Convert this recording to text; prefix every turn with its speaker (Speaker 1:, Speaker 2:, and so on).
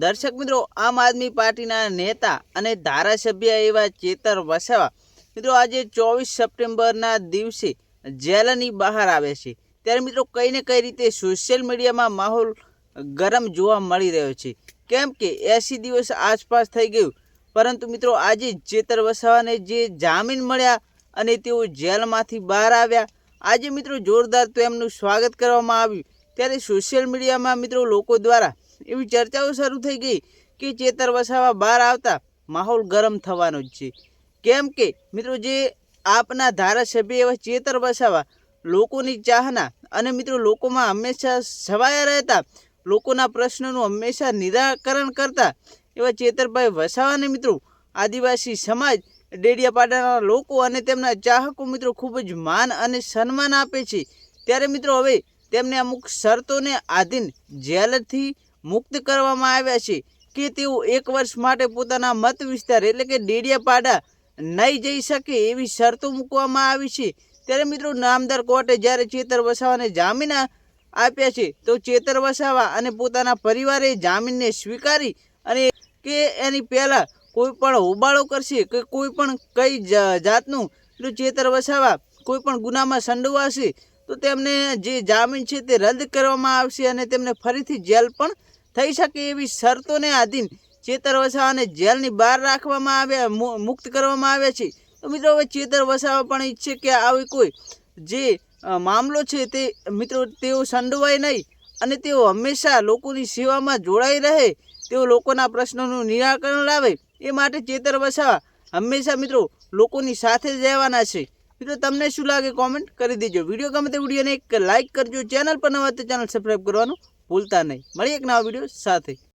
Speaker 1: દર્શક મિત્રો, આમ આદમી પાર્ટીના નેતા અને ધારાસભ્ય એવા ચેતર વસાવા, મિત્રો, આજે ચોવીસ સપ્ટેમ્બરના દિવસે જેલની બહાર આવે છે. ત્યારે મિત્રો, કઈ ને કઈ રીતે સોશિયલ મીડિયામાં માહોલ ગરમ જોવા મળી રહ્યો છે. કેમ કે એસી દિવસ આસપાસ થઈ ગયું. પરંતુ મિત્રો, આજે ચેતર વસાવાને જે જામીન મળ્યા અને તેઓ જેલમાંથી બહાર આવ્યા, આજે મિત્રો, જોરદાર તેમનું સ્વાગત કરવામાં આવ્યું. ત્યારે સોશિયલ મીડિયામાં મિત્રો, લોકો દ્વારા એવી ચર્ચાઓ શરૂ થઈ ગઈ કે ચેતર વસાવા બહાર આવતા માહોલ ગરમ થવાનો જ છે. કેમ કે મિત્રો જે આપના ધારાસભ્ય એવા ચેતર વસાવા લોકોની ચાહના અને મિત્રો લોકોમાં હંમેશા છવાયા રહેતા, લોકોના પ્રશ્નોનું હંમેશા નિરાકરણ કરતા એવા ચેતરભાઈ વસાવાને મિત્રો આદિવાસી સમાજ, ડેડિયાપાડાના લોકો અને તેમના ચાહકો મિત્રો ખૂબ જ માન અને સન્માન આપે છે. ત્યારે મિત્રો હવે તેમને અમુક શરતોને આધીન જેલથી મુક્ત કરવામાં આવ્યા છે કે તેઓ એક વર્ષ માટે પોતાના મત વિસ્તાર એટલે કે ડેડિયાપાડા નહીં જઈ શકે એવી શરતો મૂકવામાં આવી છે. ત્યારે મિત્રો નામદાર કોર્ટે જ્યારે ચેતર વસાવાને જામીન આપ્યા છે, તો ચેતર વસાવા અને પોતાના પરિવારે જામીનને સ્વીકારી અને કે એની પહેલાં કોઈ પણ હોબાળો કરશે કે કોઈ પણ કઈ જાતનું ચેતર વસાવા કોઈ પણ ગુનામાં સંડોવાશે તો તેમને જે જામીન છે તે રદ કરવામાં આવશે અને તેમને ફરીથી જેલ પણ થઈ શકે એવી શરતોને આધીન ચેતર વસાવાને જેલની બહાર રાખવામાં આવ્યા મુક્ત કરવામાં આવ્યા છે. તો મિત્રો, હવે ચેતર વસાવા પણ ઈચ્છે કે આવી કોઈ જે મામલો છે તે, મિત્રો, તેઓ સંડોવાય નહીં અને તેઓ હંમેશા લોકોની સેવામાં જોડાઈ રહે, તેઓ લોકોના પ્રશ્નોનું નિરાકરણ લાવે. એ માટે ચેતર વસાવા હંમેશા મિત્રો લોકોની સાથે જ રહેવાના છે. મિત્રો, તમને શું લાગે? કોમેન્ટ કરી દેજો. વીડિયો ગમે તે વિડીયોને એક લાઇક કરજો. ચેનલ પર નવા તો ચેનલ સબસ્ક્રાઈબ કરવાનું ભૂલતા નહીં. મળીએ એક નવા વીડિયો સાથે.